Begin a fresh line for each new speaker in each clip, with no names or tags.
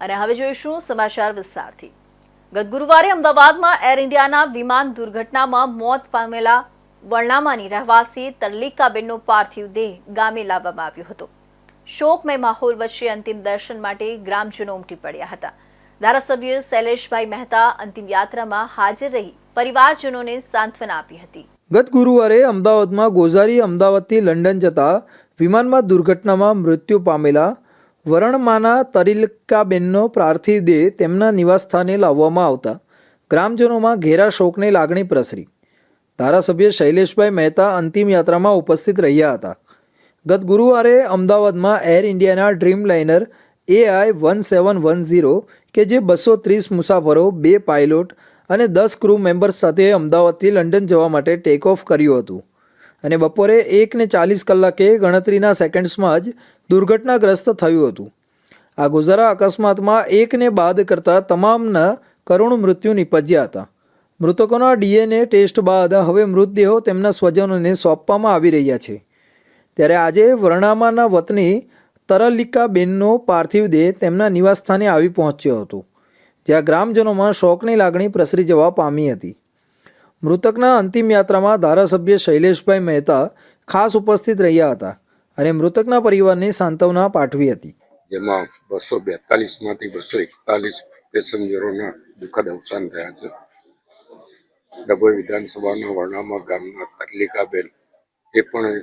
અને હવે જોઈશું સમાચાર વિસ્તારથી. ગત ગુરુવારે અમદાવાદમાં એર ઇન્ડિયાના વિમાન દુર્ઘટનામાં મોત પામેલા વર્ણામાની રહેવાસી તરલિકાબેનનો પાર્થિવ દેહ ગામે લાવવામાં આવ્યો હતો. શોકમય માહોલ વચ્ચે અંતિમ દર્શન માટે ગ્રામજનો ઉમટી પડ્યા હતા. ધારાસભ્ય શૈલેષભાઈ મહેતા અંતિમ યાત્રામાં હાજર રહી પરિવારજનોને સાંત્વના આપી હતી.
ગત ગુરુવારે અમદાવાદમાં ગોઝારી અમદાવાદથી લંડન જતા વિમાનમાં દુર્ઘટનામાં મૃત્યુ પામેલા વરણમાના તરીલકાબેનનો પાર્થિવ દેહ તેમના નિવાસસ્થાને લાવવામાં આવતા. ગ્રામજનોમાં ઘેરા શોકની લાગણી પ્રસરી. ધારાસભ્ય શૈલેષભાઈ મહેતા અંતિમ યાત્રામાં ઉપસ્થિત રહ્યા હતા. ગત ગુરુવારે અમદાવાદમાં એર ઇન્ડિયાના dreamliner AI one seven one zero કે જે બસો ત્રીસ મુસાફરો, બે પાયલોટ અને દસ ક્રૂ મેમ્બર્સ સાથે અમદાવાદથી લંડન જવા માટે ટેક ઓફ કર્યું હતું. અને બપોરે એકને ચાલીસ કલાકે ગણતરીના સેકન્ડ્સમાં જ દુર્ઘટનાગ્રસ્ત થયું હતું. આ ગોઝારા અકસ્માતમાં એકને બાદ કરતાં તમામના કરુણ મૃત્યુ નિપજ્યા હતા. મૃતકોના ડીએનએ ટેસ્ટ બાદ હવે મૃતદેહો તેમના સ્વજનોને સોંપવામાં આવી રહ્યા છે. ત્યારે આજે વર્ણામાના વતની તરલિકાબેનનો પાર્થિવ દેહ તેમના નિવાસસ્થાને આવી પહોંચ્યો હતો, જ્યાં ગ્રામજનોમાં શોકની લાગણી પ્રસરી જવા પામી હતી. મૃતકના અંતિમ યાત્રામાં ધારાસભ્ય શૈલેષભાઈ મહેતા ખાસ ઉપસ્થિત રહ્યા હતા અને મૃતકના પરિવારને સાંત્વના પાઠવી હતી.
જેમાં બસો બેતાલીસમાંથી બસો એકતાલીસ પેસેન્જરોના દુઃખદ અવસાન થયા છે. ડભોઈ વિધાનસભાના વર્ણામા ગામના તરલિકાબેન એ પણ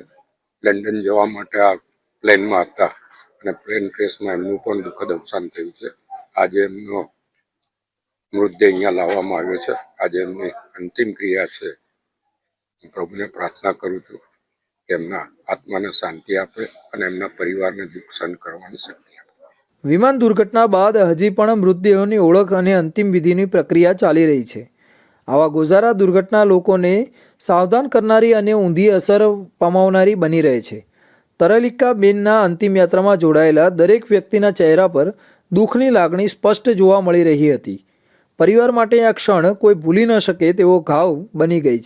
લંડન જવા માટે આ પ્લેનમાં હતા અને પ્લેન ક્રેશમાં એમનું પણ દુઃખદ અવસાન થયું છે. આજે એમનો મૃતદેહ અહીંયા લાવવામાં આવ્યો છે. આજે એમની અંતિમ ક્રિયા છે. હું પ્રભુને પ્રાર્થના કરું છું કે એમના આત્માને શાંતિ આપે અને એમના પરિવારને દુઃખ સહન કરવાની શક્તિ આપે.
વિમાન દુર્ઘટના બાદ હજી પણ મૃતદેહોની ઓળખ અને અંતિમ વિધિની પ્રક્રિયા ચાલી રહી છે. આવા ગુજારા દુર્ઘટના લોકોને સાવધાન કરનારી અને ઊંધી અસર પમાવનારી બની રહે છે. તરલિકા બેનના અંતિમ યાત્રામાં જોડાયેલા દરેક વ્યક્તિના ચહેરા પર દુઃખની લાગણી સ્પષ્ટ જોવા મળી રહી હતી. પરિવાર માટે આ ક્ષણ કોઈ ભૂલી ન શકે તેવો ઘાવ બની ગઈ છે.